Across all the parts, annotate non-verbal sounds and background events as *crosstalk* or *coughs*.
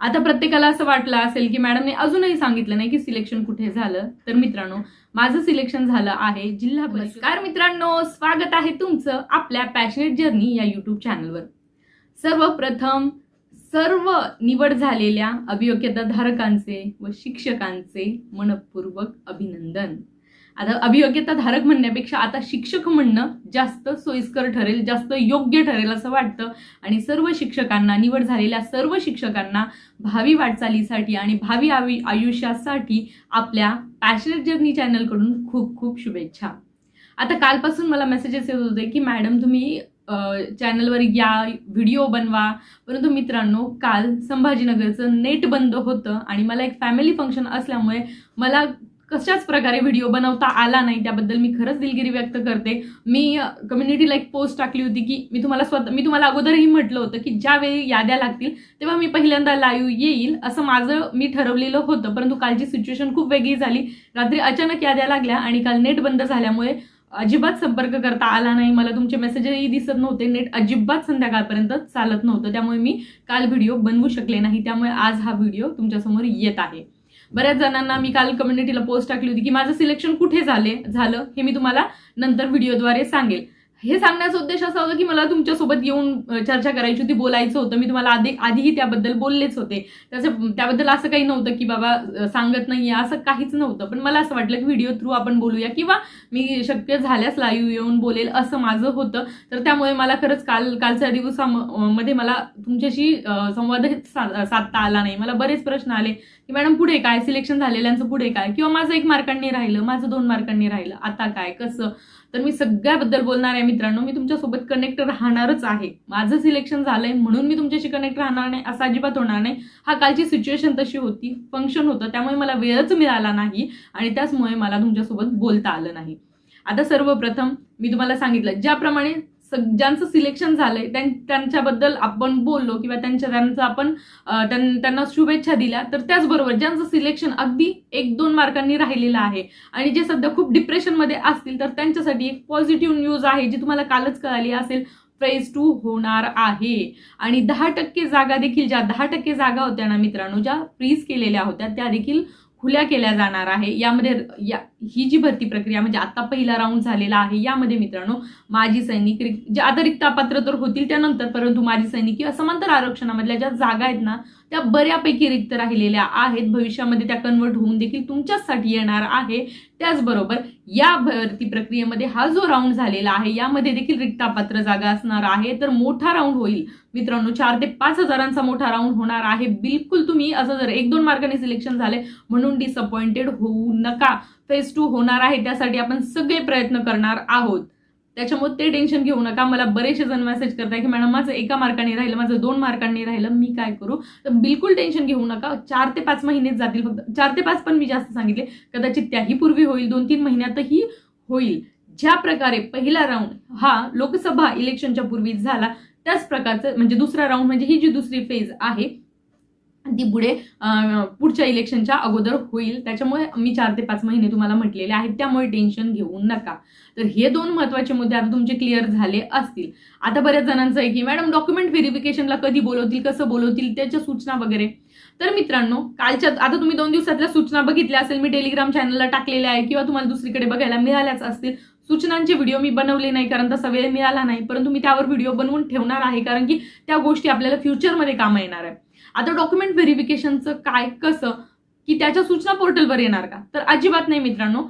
आता प्रत्येकाला असं वाटलं असेल की मॅडमने अजूनही सांगितलं नाही की सिलेक्शन कुठे झालं. तर मित्रांनो माझं सिलेक्शन झालं आहे जिल्हा नमस्कार मित्रांनो स्वागत आहे तुमचं आपल्या पॅशनेट जर्नी या युट्यूब चॅनलवर सर्वप्रथम सर्व निवड झालेल्या अभियोग्यता धारकांचे व शिक्षकांचे मनपूर्वक अभिनंदन. आता अभियोग्यता धारक म्हणण्यापेक्षा आता शिक्षक म्हणणं जास्त सोयीस्कर ठरेल जास्त योग्य ठरेल असं वाटतं. आणि सर्व शिक्षकांना निवड झालेल्या सर्व शिक्षकांना भावी वाटचालीसाठी आणि भावी आयु आयुष्यासाठी आपल्या पॅशनेट जर्नी चॅनलकडून खूप खूप शुभेच्छा. आता कालपासून मला मेसेजेस येत होते की मॅडम तुम्ही चॅनलवर या व्हिडिओ बनवा. परंतु मित्रांनो काल संभाजीनगरचं नेट बंद होतं आणि मला एक फॅमिली फंक्शन असल्यामुळे मला कशाच प्रकारे व्हिडिओ बनवता आला नाही त्याबद्दल मी खरंच दिलगिरी व्यक्त करते. मी कम्युनिटीला एक पोस्ट टाकली होती की मी तुम्हाला स्वतः मी तुम्हाला अगोदरही म्हटलं होतं की ज्यावेळी याद्या लागतील तेव्हा मी पहिल्यांदा लाईव्ह येईल असं माझं मी ठरवलेलं होतं. परंतु कालची सिच्युएशन खूप वेगळी झाली. रात्री अचानक याद्या लागल्या आणि काल नेट बंद झाल्यामुळे अजिबात संपर्क करता आला नाही. मला तुमचे मेसेजही दिसत नव्हते. नेट अजिबात संध्याकाळपर्यंत चालत नव्हतं. त्यामुळे मी काल व्हिडिओ बनवू शकले नाही. त्यामुळे आज हा व्हिडिओ तुमच्यासमोर येत आहे. बऱ्याच जणांना मी काल कम्युनिटीला पोस्ट टाकली होती की माझं सिलेक्शन कुठे झाले झालं हे मी तुम्हाला नंतर व्हिडिओद्वारे सांगेल. हे सांगण्याचा उद्देश असा होता की मला तुमच्यासोबत येऊन चर्चा करायची होती बोलायचं होतं. मी तुम्हाला आधी आधीही त्याबद्दल बोललेच होते. त्याचं त्याबद्दल असं काही नव्हतं की बाबा सांगत नाहीये असं काहीच नव्हतं. पण मला असं वाटलं की व्हिडिओ थ्रू आपण बोलूया किंवा मी शक्य झाल्यास लाईव्ह येऊन बोलेल असं माझं होतं. तर त्यामुळे मला खरंच काल कालच्या दिवसामध्ये मला तुमच्याशी संवाद साधता आला नाही. मला बरेच प्रश्न आले. की मॅडम पुढे काय? सिलेक्शन झालेल्यांचं पुढे काय? किंवा माझं एक मार्कांनी राहिलं माझं दोन मार्कांनी राहिलं. आता काय? कसं? तर मी सगळ्याबद्दल बोलणार आहे मित्रांनो. मी तुमच्यासोबत कनेक्ट राहणारच आहे. माझं सिलेक्शन झालंय म्हणून मी तुमच्याशी कनेक्ट राहणार नाही असं अजिबात होणार नाही. हा कालची सिच्युएशन तशी होती. फंक्शन होतं. त्यामुळे मला वेळच मिळाला नाही आणि त्याचमुळे मला तुमच्यासोबत बोलता आलं नाही. आता सर्वप्रथम मी तुम्हाला सांगितलं ज्याप्रमाणे ज्यांचं सिलेक्शन झालंय त्यां- त्यांच्याबद्दल आपण बोललो किंवा त्यांच्या त्यांचं आपण त्यांना शुभेच्छा दिल्या तर त्याचबरोबर ज्यांचं सिलेक्शन अगदी एक दोन मार्कांनी राहिलेलं आहे आणि जे सध्या खूप डिप्रेशनमध्ये असतील तर त्यांच्यासाठी एक पॉझिटिव्ह न्यूज आहे जी तुम्हाला कालच कळाली असेल फेज टू होणार आहे. आणि दहा टक्के जागा देखील ज्या दहा टक्के जागा होत्या ना मित्रांनो ज्या फ्रीज केलेल्या होत्या त्या देखील खुल्या केल्या जाणार आहे. यामध्ये या ही जी भरती प्रक्रिया म्हणजे आता पहिला राऊंड झालेला आहे यामध्ये मित्रांनो माजी सैनिक जे आता रिक्त पात्र तर होतील त्यानंतर परंतु माजी सैनिक किंवा समांतर आरक्षणामधल्या ज्या जागा आहेत ना त्या बऱ्यापैकी रिक्त राहिलेल्या आहेत. भविष्यामध्ये त्या कन्वर्ट होऊन देखील तुमच्याचसाठी येणार आहे. त्याचबरोबर या भरती प्रक्रियेमध्ये हा जो राऊंड झालेला आहे यामध्ये देखील रिक्तापात्र जागा असणार आहे. तर मोठा राऊंड होईल. मित्रांनो चार ते पाच हजारांचा मोठा राऊंड होणार आहे. बिलकुल तुम्ही असं जर एक दोन मार्काने सिलेक्शन झाले म्हणून डिसअपॉइंटेड होऊ नका. फेज टू होणार आहे. त्यासाठी आपण सगळे प्रयत्न करणार आहोत. त्याच्यामुळे ते टेन्शन घेऊ नका. मला बरेचसे जण मेसेज करताय की मॅडम माझं एका मार्काने राहिलं माझं दोन मार्कांनी राहिलं मी काय करू? तर बिलकुल टेन्शन घेऊ नका. चार ते पाच महिनेच जातील फक्त. चार ते पाच पण मी जास्त सांगितले. कदाचित त्याही पूर्वी होईल. दोन तीन महिन्यातही होईल. ज्या प्रकारे पहिला राऊंड हा लोकसभा इलेक्शनच्या पूर्वी झाला त्याच प्रकारचं म्हणजे दुसरा राऊंड म्हणजे ही जी दुसरी फेज आहे ती पुढे पुढच्या इलेक्शनच्या अगोदर होईल. त्याच्यामुळे मी चार ते पाच महिने तुम्हाला म्हटलेले आहेत. त्यामुळे टेन्शन घेऊ नका. तर हे दोन महत्त्वाचे मुद्दे आता तुमचे क्लिअर झाले असतील. आता बऱ्याच जणांचं आहे की मॅडम डॉक्युमेंट व्हेरिफिकेशनला कधी बोलवतील कसं बोलवतील त्याच्या सूचना वगैरे. तर मित्रांनो कालच्या आता तुम्ही दोन दिवसातल्या सूचना बघितल्या असेल. मी टेलिग्राम चॅनलला टाकलेल्या आहे किंवा तुम्हाला दुसरीकडे बघायला मिळाल्याच असतील. सूचनांचे व्हिडिओ मी बनवले नाही कारण तसा वेळ मिळाला नाही. परंतु मी त्यावर व्हिडिओ बनवून ठेवणार आहे कारण की त्या गोष्टी आपल्याला फ्युचरमध्ये कामं येणार आहे आता डॉक्युमेंट व्हेरिफिकेशनचं काय कसं की त्याच्या सूचना पोर्टलवर येणार का? तर अजिबात नाही मित्रांनो.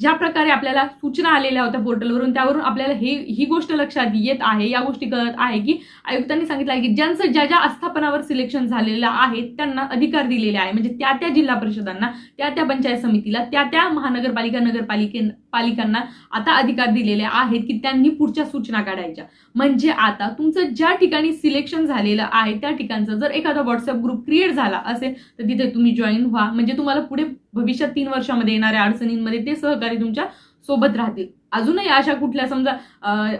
ज्या प्रकारे आपल्याला सूचना आलेल्या होत्या पोर्टलवरून त्यावरून आपल्याला हे ही गोष्ट लक्षात येत आहे या गोष्टी कळत आहे की आयुक्तांनी सांगितलं आहे की ज्यांचं ज्या ज्या आस्थापनावर सिलेक्शन झालेलं आहे त्यांना अधिकार दिलेले आहे. म्हणजे त्या त्या जिल्हा परिषदांना त्या त्या पंचायत समितीला त्या त्या महानगरपालिका नगरपालिके पालिकांना आता अधिकार दिलेले आहेत की त्यांनी पुढच्या सूचना काढायच्या. म्हणजे आता तुमचं ज्या ठिकाणी सिलेक्शन झालेलं आहे त्या ठिकाणचं जर एखादा व्हॉट्सअप ग्रुप क्रिएट झाला असेल तर तिथे तुम्ही जॉईन व्हा. म्हणजे तुम्हाला पुढे भविष्यात तीन वर्षामध्ये येणाऱ्या अडचणींमध्ये ते सहकारी तुमच्यासोबत राहतील. अजूनही अशा कुठल्या? समजा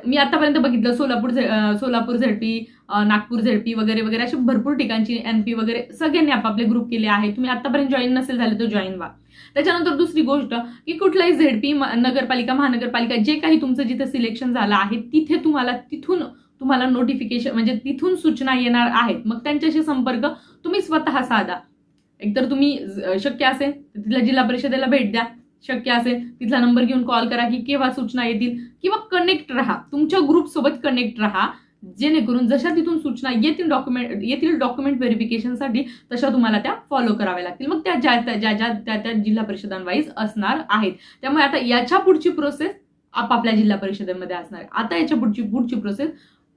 मी आतापर्यंत बघितलं सोलापूर झे- सोलापूर झेडपी नागपूर झेडपी वगैरे वगैरे अशी भरपूर ठिकाणची एन पी वगैरे सगळ्यांनी आपापले ग्रुप केले आहे तुम्ही आतापर्यंत जॉईन नसेल झाले तर जॉईन व्हा. त्याच्यानंतर दुसरी गोष्ट की कुठलाही झेडपी नगरपालिका महानगरपालिका जे काही तुमचं जिथे सिलेक्शन झालं आहे तिथे तुम्हाला तिथून तुम्हाला नोटिफिकेशन म्हणजे तिथून सूचना येणार आहेत. मग त्यांच्याशी संपर्क तुम्ही स्वतः साधा. एकतर तुम्ही शक्य असेल तर तिथल्या जिल्हा परिषदेला भेट द्या. शक्य असेल तिथला नंबर घेऊन कॉल करा की केव्हा सूचना येतील. किंवा कनेक्ट राहा. तुमच्या ग्रुपसोबत कनेक्ट राहा. जेणेकरून जशा तिथून सूचना येतील डॉक्युमेंट येथील डॉक्युमेंट व्हेरिफिकेशनसाठी तशा तुम्हाला त्या फॉलो कराव्या लागतील. मग त्या ज्या त्या- ज्या ज्या त्या त्या जिल्हा परिषदांवाईज असणार आहेत. त्यामुळे आता याच्या पुढची प्रोसेस आपापल्या जिल्हा परिषदेमध्ये असणार आता याच्या पुढची पुढची प्रोसेस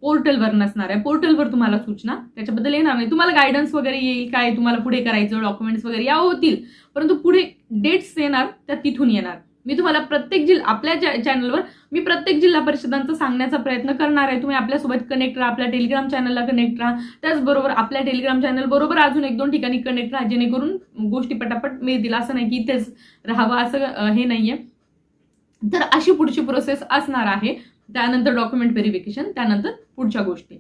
पोर्टलवर नसणार आहे. पोर्टलवर तुम्हाला सूचना. त्याच्याबद्दल येणार नाही. तुम्हाला गायडन्स वगैरे येईल काय? तुम्हाला पुढे करायचं डॉक्युमेंट्स वगैरे या होतील. परंतु पुढे डेट्स येणार त्या तिथून येणार. मी तुम्हाला प्रत्येक जिल्हा आपल्या चॅनलवर मी प्रत्येक जिल्हा परिषदांचा सांगण्याचा प्रयत्न करणार आहे. तुम्ही आपल्यासोबत कनेक्ट राहा आपल्या टेलिग्राम चॅनलला कनेक्ट राहा. त्याचबरोबर आपल्या टेलिग्राम चॅनल बरोबर अजून एक दोन ठिकाणी कनेक्ट राहा जेणेकरून गोष्टी पटापट मिळतील. असं नाही की इथेच राहावं असं हे नाहीये. तर अशी पुढची प्रोसेस असणार आहे. त्यानंतर डॉक्युमेंट व्हेरिफिकेशन त्यानंतर पुढच्या गोष्टी.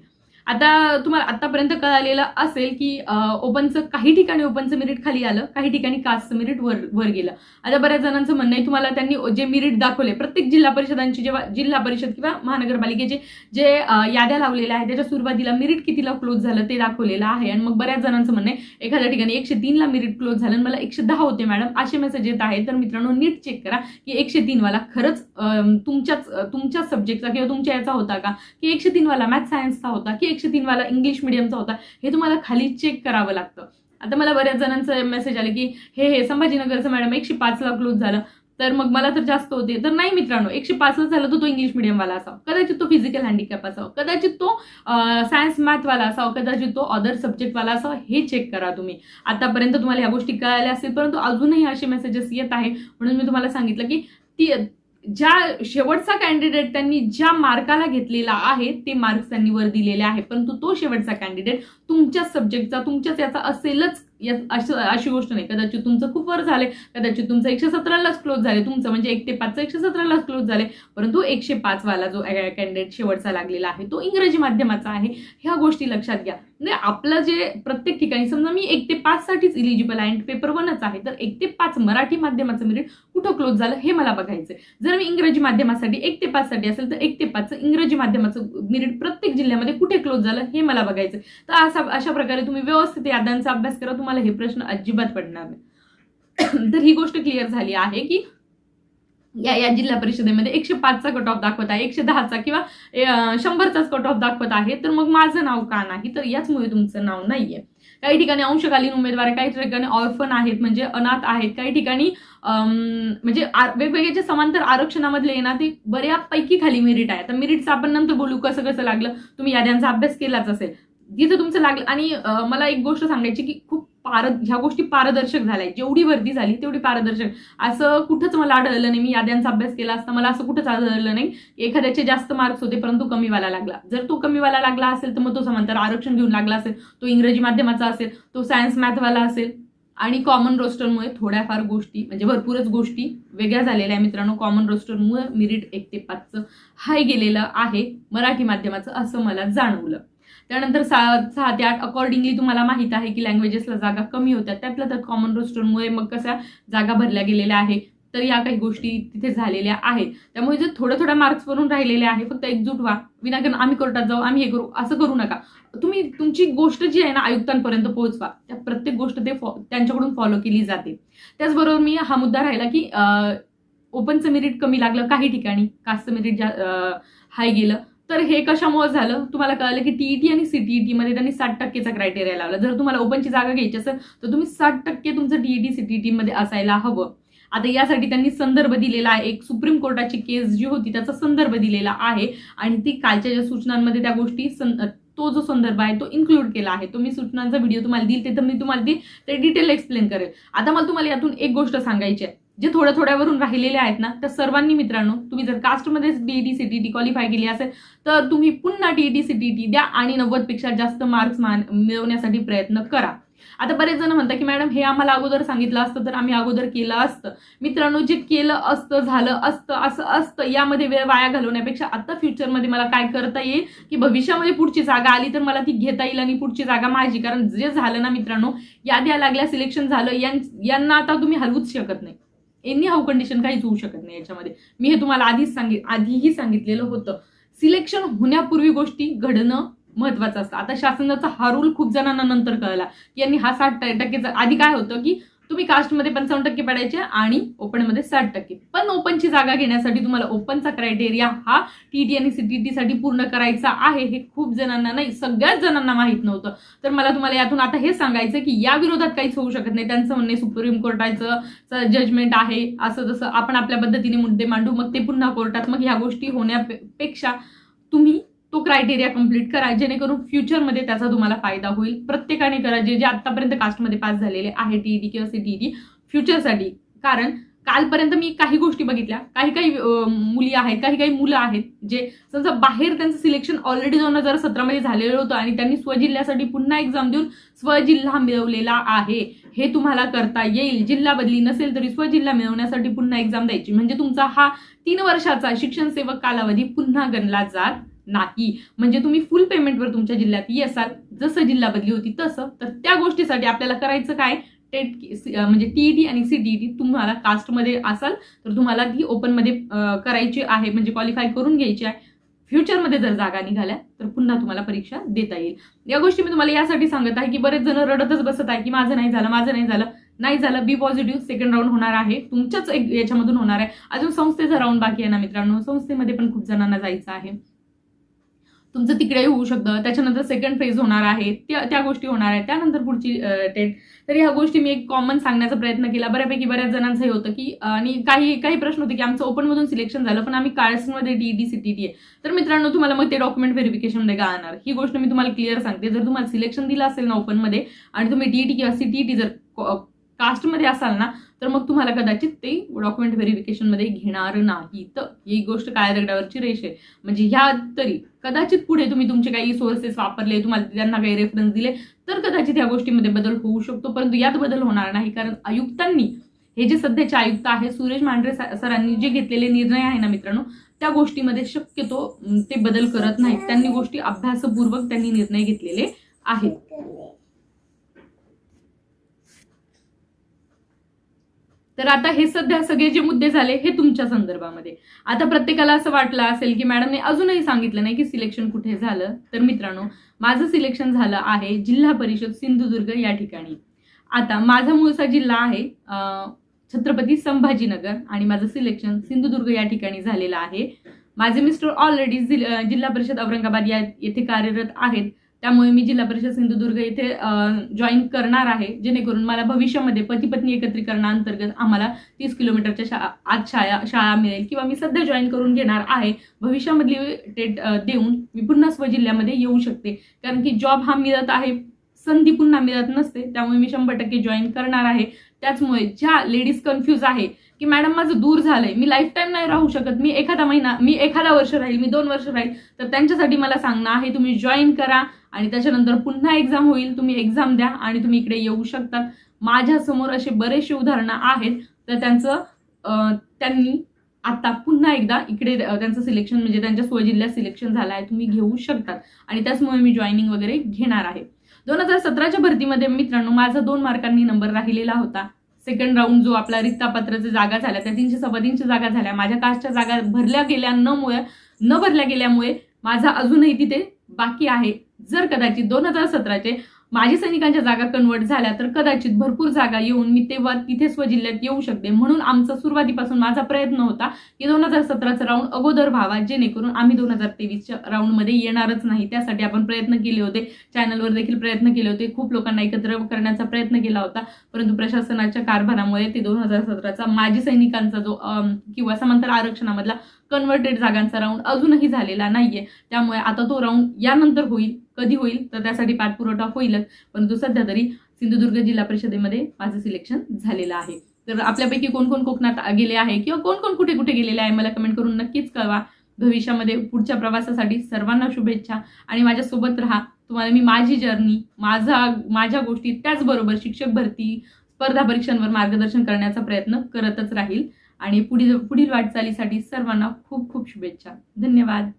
आता तुम्हाला आतापर्यंत कळालेलं असेल की ओपनचं काही ठिकाणी ओपनचं मिरिट खाली आलं काही ठिकाणी कास्टचं मिरिट वर वर गेलं. आता बऱ्याच जणांचं म्हणणं आहे तुम्हाला त्यांनी जे मिरिट दाखवले प्रत्येक जिल्हा परिषदांची जेव्हा जिल्हा परिषद किंवा महानगरपालिकेचे जे याद्या लावलेल्या आहेत त्याच्या सुरुवातीला मिरिट कितीला क्लोज झालं ते दाखवलेलं आहे. आणि मग बऱ्याच जणांचं म्हणणं आहे एखाद्या ठिकाणी एकशे तीनला मिरिट क्लोज झालं आणि मला एकशे दहा होते मॅडम. असे मेसेज येत आहेत. तर मित्रांनो नीट चेक करा की एकशे तीनवाला खरंच तुमच्याच तुमच्याच सब्जेक्टचा किंवा तुमच्या याचा होता का? की एकशे तीनवाला मॅथ सायन्सचा होता? की एकशे तीनवाला इंग्लिश मिडियमचा होता हे तुम्हाला खाली चेक करावं लागतं. आता मला बऱ्याच जणांचं मेसेज आले की हे हे संभाजीनगरचं मॅडम एकशे पाचला क्लोज झालं. तर मग मला तर जास्त होते. तर नाही मित्रांनो एकशे पाचला झालं तर तो इंग्लिश मिडियमवाला असावा. कदाचित तो फिजिकल हँडिकॅप असावा. कदाचित तो सायन्स मॅथवाला असावा. कदाचित तो अदर सब्जेक्टवाला असावा. हे चेक करा तुम्ही. आतापर्यंत तुम्हाला ह्या गोष्टी कळाल्या असतील परंतु अजूनही असे मेसेजेस येत आहे म्हणून मी तुम्हाला सांगितलं की ती ज्या शेवटचा कॅन्डिडेट त्यांनी ज्या मार्काला घेतलेला आहे ते मार्क्स त्यांनी वर दिलेले आहे परंतु तो शेवटचा कॅन्डिडेट तुमच्याच सब्जेक्टचा तुमच्याच याचा असेलच या असं अशी गोष्ट नाही. कदाचित तुमचं खूप वर झाले कदाचित तुमचं एकशे सतरालाच क्लोज झाले तुमचं म्हणजे एक ते पाचचं एकशे सतरालाच क्लोज झाले परंतु एकशे पाचवाला जो कॅन्डिडेट शेवटचा लागलेला आहे तो इंग्रजी माध्यमाचा आहे. ह्या गोष्टी लक्षात घ्या. म्हणजे आपलं जे प्रत्येक ठिकाणी समजा मी एक ते पाच साठीच इलिजिबल आहे पेपर वनच आहे तर एक ते पाच मराठी माध्यमाचं मेरिट कुठं क्लोज झालं हे मला बघायचं जर मी इंग्रजी माध्यमासाठी एक ते पाच साठी असेल तर एक ते पाचचं इंग्रजी माध्यमाचं मेरिट प्रत्येक जिल्ह्यामध्ये कुठे क्लोज झालं हे मला बघायचं तर असा अशा प्रकारे तुम्ही व्यवस्थित याद्यांचा अभ्यास करा तुम्हाला हे प्रश्न अजिबात पडणार नाही. *coughs* तर ही गोष्ट क्लिअर झाली आहे की या या जिल्हा परिषदेमध्ये एकशे पाचचा कट ऑफ दाखवत आहे एकशे दहाचा किंवा शंभरचाच कट ऑफ दाखवत आहे. तर मग माझं नाव का नाही? तर याचमुळे तुमचं नाव नाहीये. काही ठिकाणी अंशकालीन उमेदवार आहे काही ठिकाणी ऑर्फन आहेत म्हणजे अनाथ आहेत. काही ठिकाणी म्हणजे आ- वेगवेगळे जे समांतर आरक्षणामधले आहे ना ते बऱ्यापैकी खाली मेरिट आहे. तर मेरिटचं आपण नंतर बोलू कसं कसं लागलं. तुम्ही याद्यांचा अभ्यास केलाच असेल. जिथं तुमचं लागलं. आणि मला एक गोष्ट सांगायची की खूप पार ह्या गोष्टी पारदर्शक झाल्या जेवढी वर्दी झाली तेवढी पारदर्शक. असं कुठंच मला आढळलं नाही. मी याद्यांचा अभ्यास केला असता मला असं कुठंच आढळलं नाही. एखाद्याचे जास्त मार्क्स होते परंतु कमीवाला लागला. जर तो कमीवाला लागला असेल तर मग तो समांतर आरक्षण घेऊन लागला असेल तो इंग्रजी माध्यमाचा असेल तो सायन्स मॅथवाला असेल. आणि कॉमन रोस्टरमुळे थोड्याफार गोष्टी म्हणजे भरपूरच गोष्टी वेगळ्या झालेल्या आहे मित्रांनो. कॉमन रोस्टरमुळे मिरिट एक ते पाचचं हाय गेलेलं आहे मराठी माध्यमाचं असं मला जाणवलं. त्यानंतर सहा सहा ते आठ अकॉर्डिंगली तुम्हाला माहीत आहे की लँग्वेजेसला जागा कमी होत्या. त्यातल्या त्यात कॉमन रोस्टरमुळे मग कशा जागा भरल्या गेलेल्या आहे तर या काही गोष्टी तिथे झालेल्या आहेत. त्यामुळे जे थोड्या थोड्या मार्क्स वरून राहिलेले आहे फक्त एकजूट व्हा. विनाकारण आम्ही कोर्टात जाऊ आम्ही हे करू असं करू नका. तुम्ही तुमची गोष्ट जी आहे ना आयुक्तांपर्यंत पोहोचवा. त्या प्रत्येक गोष्ट ते फॉ त्यांच्याकडून फॉलो केली जाते. त्याचबरोबर मी हा मुद्दा राहिला की ओपनचं मेरिट कमी लागलं काही ठिकाणी कास्टचं मेरिट जा हाय गेलं. तर हे कशामुळे झालं? तुम्हाला कळलं की टीईटी आणि सीटीईटी मध्ये त्यांनी साठ टक्केचा क्रायटेरिया लावला. जर तुम्हाला ओपनची जागा घ्यायची असेल तर तुम्ही साठ टक्के तुमचं टीईटी सीटीईटी मध्ये असायला हवं. आता यासाठी त्यांनी संदर्भ दिलेला आहे. एक सुप्रीम कोर्टाची केस जी होती त्याचा संदर्भ दिलेला आहे. आणि ती कालच्या ज्या सूचनांमध्ये त्या गोष्टी सं- तो जो संदर्भ आहे तो इन्क्लूड केला आहे. तो मी सूचनांचा व्हिडिओ तुम्हाला देईल ते तर मी तुम्हाला ते डिटेल एक्सप्लेन करेल. आता मला तुम्हाला यातून एक गोष्ट सांगायची आहे. जे थोड्या थोड्यावरून राहिलेले आहेत ना त्या सर्वांनी मित्रांनो तुम्ही जर कास्टमध्ये डीईटी टी क्वालिफाय केली असेल तर तुम्ही पुन्हा टीईटी टी द्या आणि नव्वदपेक्षा जास्त मार्क्स मान मिळवण्यासाठी प्रयत्न करा. आता बरेच जण म्हणतात की मॅडम हे आम्हाला अगोदर सांगितलं असतं तर आम्ही अगोदर केलं असतं. मित्रांनो जे केलं असतं झालं असतं असं असतं यामध्ये वेळ वाया घालवण्यापेक्षा आता फ्युचरमध्ये मला काय करता येईल? की भविष्यामध्ये पुढची जागा आली तर मला ती घेता येईल आणि पुढची जागा माझी. कारण जे झालं ना मित्रांनो याद्या लागल्या सिलेक्शन झालं यांना आता तुम्ही हलवूच शकत नाही. एनी हाऊ कंडिशन काहीच होऊ शकत नाही याच्यामध्ये. मी हे तुम्हाला आधीच सांगित आधीही सांगितलेलं होतं. सिलेक्शन होण्यापूर्वी गोष्टी घडणं महत्वाचं असतं. आता शासनाचा हा रूल खूप जणांना नंतर कळला. की यांनी हा साठ टक्केचा आधी काय होतं की तुम्ही कास्टमध्ये पंचावन्न टक्के पडायचे आणि ओपनमध्ये साठ टक्के. पण ओपनची जागा घेण्यासाठी तुम्हाला ओपनचा क्रायटेरिया हा टीटी आणि सीटीटी साठी पूर्ण करायचा आहे हे खूप जणांना नाही सगळ्याच जणांना माहीत नव्हतं. तर मला तुम्हाला यातून आता हे सांगायचं की या विरोधात काहीच होऊ शकत नाही. त्यांचं म्हणणे सुप्रीम कोर्टाचं जजमेंट आहे. असं जसं आपण आपल्या पद्धतीने मुद्दे मांडू मग ते पुन्हा कोर्टात मग ह्या गोष्टी होण्यापेक्षा तुम्ही तो क्रायटेरिया कंप्लीट करा जेणेकरून फ्युचरमध्ये त्याचा तुम्हाला फायदा होईल. प्रत्येकाने करा जे जे आतापर्यंत कास्टमध्ये पास झालेले आहे टीईटी किंवा डी फ्युचरसाठी कारण कालपर्यंत मी काही गोष्टी बघितल्या. काही काही मुली आहेत काही काही मुलं आहेत जे समजा बाहेर त्यांचं सिलेक्शन ऑलरेडी दोन हजार सतरामध्ये झालेलं होतं आणि त्यांनी स्वजिल्ह्यासाठी पुन्हा एक्झाम देऊन स्वजिल्हा मिळवलेला आहे. हे तुम्हाला करता येईल. जिल्हा बदली नसेल तरी स्वजिल्हा मिळवण्यासाठी पुन्हा एक्झाम द्यायची. म्हणजे तुमचा हा तीन वर्षाचा शिक्षण सेवक कालावधी पुन्हा गणला जात नाही. म्हणजे तुम्ही फुल पेमेंटवर तुमच्या जिल्ह्यात येसाल. जसं जिल्हा बदली होती तसं. तर त्या गोष्टीसाठी आपल्याला करायचं काय? टेट म्हणजे टीईटी आणि सीटीईटी तुम्हाला कास्टमध्ये असाल तर तुम्हाला ती ओपनमध्ये करायची आहे. म्हणजे क्वालिफाय करून घ्यायची आहे. फ्युचरमध्ये जर जागा निघाल्या तर पुन्हा तुम्हाला परीक्षा देता येईल. या गोष्टी मी तुम्हाला यासाठी सांगत आहे की बरेच जण रडतच बसत आहे की माझं नाही झालं माझं नाही झालं. नाही झालं बी पॉझिटिव्ह सेकंड राऊंड होणार आहे. तुमच्याच एक याच्यामधून होणार आहे. अजून संस्थेचा राऊंड बाकी आहे ना मित्रांनो? संस्थेमध्ये पण खूप जणांना जायचं आहे. तुमचं तिकडे होऊ शकतं. त्याच्यानंतर सेकंड फेज होणार आहे. त्या त्या गोष्टी होणार आहेत. त्यानंतर पुढची टेट तर ह्या गोष्टी मी एक कॉमन सांगण्याचा प्रयत्न केला. बऱ्यापैकी बऱ्याच जणांचं हे होतं की आणि काही काही प्रश्न होते की आमचं ओपनमधून सिलेक्शन झालं पण आम्ही काळ्समध्ये टी सीटीटी आहे तर मित्रांनो तुम्हाला मग ते डॉक्युमेंट व्हेरिफिकेशनमध्ये का आणणार ही गोष्ट मी तुम्हाला क्लिअर सांगते. जर तुम्हाला सिलेक्शन दिलं असेल ना ओपनमध्ये आणि तुम्ही टीईटी किंवा सीटीटी जर कास्टमध्ये असाल ना तर मग तुम्हाला कदाचित ते डॉक्युमेंट व्हेरिफिकेशनमध्ये घेणार नाही. तर ही गोष्ट काळ्या दगडावरची रेष आहे. म्हणजे ह्या तरी कदाचित पुढे तुम्ही तुमचे काही सोर्सेस वापरले तुम्हाला त्यांना काही रेफरन्स दिले तर कदाचित ह्या गोष्टीमध्ये बदल होऊ शकतो. परंतु यात बदल होणार नाही. कारण आयुक्तांनी हे जे सध्याचे आयुक्त आहे सुरेश मांढरे सरांनी जे घेतलेले निर्णय आहे ना मित्रांनो त्या गोष्टीमध्ये शक्यतो ते बदल करत नाहीत. त्यांनी गोष्टी अभ्यासपूर्वक त्यांनी निर्णय घेतलेले आहेत. तर आता हे सध्या सगळे जे मुद्दे झाले हे तुमच्या संदर्भामध्ये. आता प्रत्येकाला असं वाटलं असेल की मॅडमने अजूनही सांगितलं नाही की सिलेक्शन कुठे झालं. तर मित्रांनो माझं सिलेक्शन झालं आहे जिल्हा परिषद सिंधुदुर्ग या ठिकाणी. आता माझा मूळचा जिल्हा आहे छत्रपती संभाजीनगर आणि माझं सिलेक्शन सिंधुदुर्ग या ठिकाणी झालेलं आहे. माझे मिस्टर ऑलरेडी जिल्हा परिषद औरंगाबाद या येथे कार्यरत आहेत. त्यामुळे मी जिल्हा परिषद सिंधुदुर्ग येथे जॉईन करणार आहे जेणेकरून मला भविष्यामध्ये पती पत्नी एकत्रीकरणाअंतर्गत आम्हाला तीस किलोमीटरच्या शा आत शाळा शाळा मिळेल किंवा मी सध्या जॉईन करून घेणार आहे. भविष्यामधली डेट देऊन मी पुन्हा स्वजिल्ह्यामध्ये येऊ शकते. कारण की जॉब हा मिळत आहे संधी पुन्हा मिळत नसते त्यामुळे मी शंभर टक्के जॉईन करणार आहे. त्याचमुळे ज्या लेडीज कन्फ्यूज आहे की मॅडम माझं दूर झालंय. मी लाईफ टाईम नाही राहू शकत. मी एखादा महिना मी एखादा वर्ष राहील मी दोन वर्ष राहील तर त्यांच्यासाठी मला सांगणं आहे तुम्ही जॉईन करा आणि त्याच्यानंतर पुन्हा एक्झाम होईल. तुम्ही एक्झाम द्या आणि तुम्ही इकडे येऊ शकतात माझ्यासमोर असे बरेचसे उदाहरणं आहेत. तर त्यांचं त्यांनी आता पुन्हा एकदा इकडे त्यांचं सिलेक्शन म्हणजे त्यांच्या सोय जिल्ह्यात सिलेक्शन झालं आहे तुम्ही घेऊ शकतात. आणि त्याचमुळे मी जॉईनिंग वगैरे घेणार आहे. दोन हजार सतराच्या भरतीमध्ये मित्रांनो माझा दोन मार्कांनी नंबर राहिलेला होता. सेकंड राऊंड जो आपला रिक्तापत्राच्या जागा झाल्या त्या तीनशे सव्वा तीनशे जागा झाल्या. माझ्या कास्टच्या जागा भरल्या गेल्या न न भरल्या गेल्यामुळे माझा अजूनही तिथे बाकी आहे. जर कदाचित दोन हजार सतराचे माझी सैनिकांच्या जागा कन्वर्ट झाल्या तर कदाचित भरपूर जागा येऊन मी तेव्हा तिथे स्वजिल्ह्यात येऊ शकते. म्हणून आमचा सुरुवातीपासून माझा प्रयत्न होता की दोन हजार सतराचा राऊंड अगोदर व्हावा जेणेकरून आम्ही दोन हजार तेवीसच्या राऊंडमध्ये येणारच नाही. त्यासाठी आपण प्रयत्न केले होते. चॅनलवर देखील प्रयत्न केले होते. खूप लोकांना एकत्र करण्याचा प्रयत्न केला होता. परंतु प्रशासनाच्या कारभारामुळे ते दोन हजार सतराचा माजी सैनिकांचा जो किंवा समांतर आरक्षणामधला कन्वर्टेड जागांचा राऊंड अजूनही झालेला नाहीये. त्यामुळे आता तो राऊंड यानंतर होईल कधी होईल तर त्यासाठी पाठपुरवठा होईलच. परंतु सध्या तरी सिंधुदुर्ग जिल्हा परिषदेमध्ये माझं सिलेक्शन झालेलं आहे. तर आपल्यापैकी कोण कोण कोकणात गेले आहे किंवा कोण कोण कुठे कुठे गेलेले आहे मला कमेंट करून नक्कीच कळवा. भविष्यामध्ये पुढच्या प्रवासासाठी सर्वांना शुभेच्छा. आणि माझ्यासोबत राहा. तुम्हाला मी माझी जर्नी माझा माझ्या गोष्टी त्याचबरोबर शिक्षक भरती स्पर्धा परीक्षांवर मार्गदर्शन करण्याचा प्रयत्न करतच राहील. आणि पुढील पुढील वाटचालीसाठी सर्वांना खूप खूप शुभेच्छा. धन्यवाद.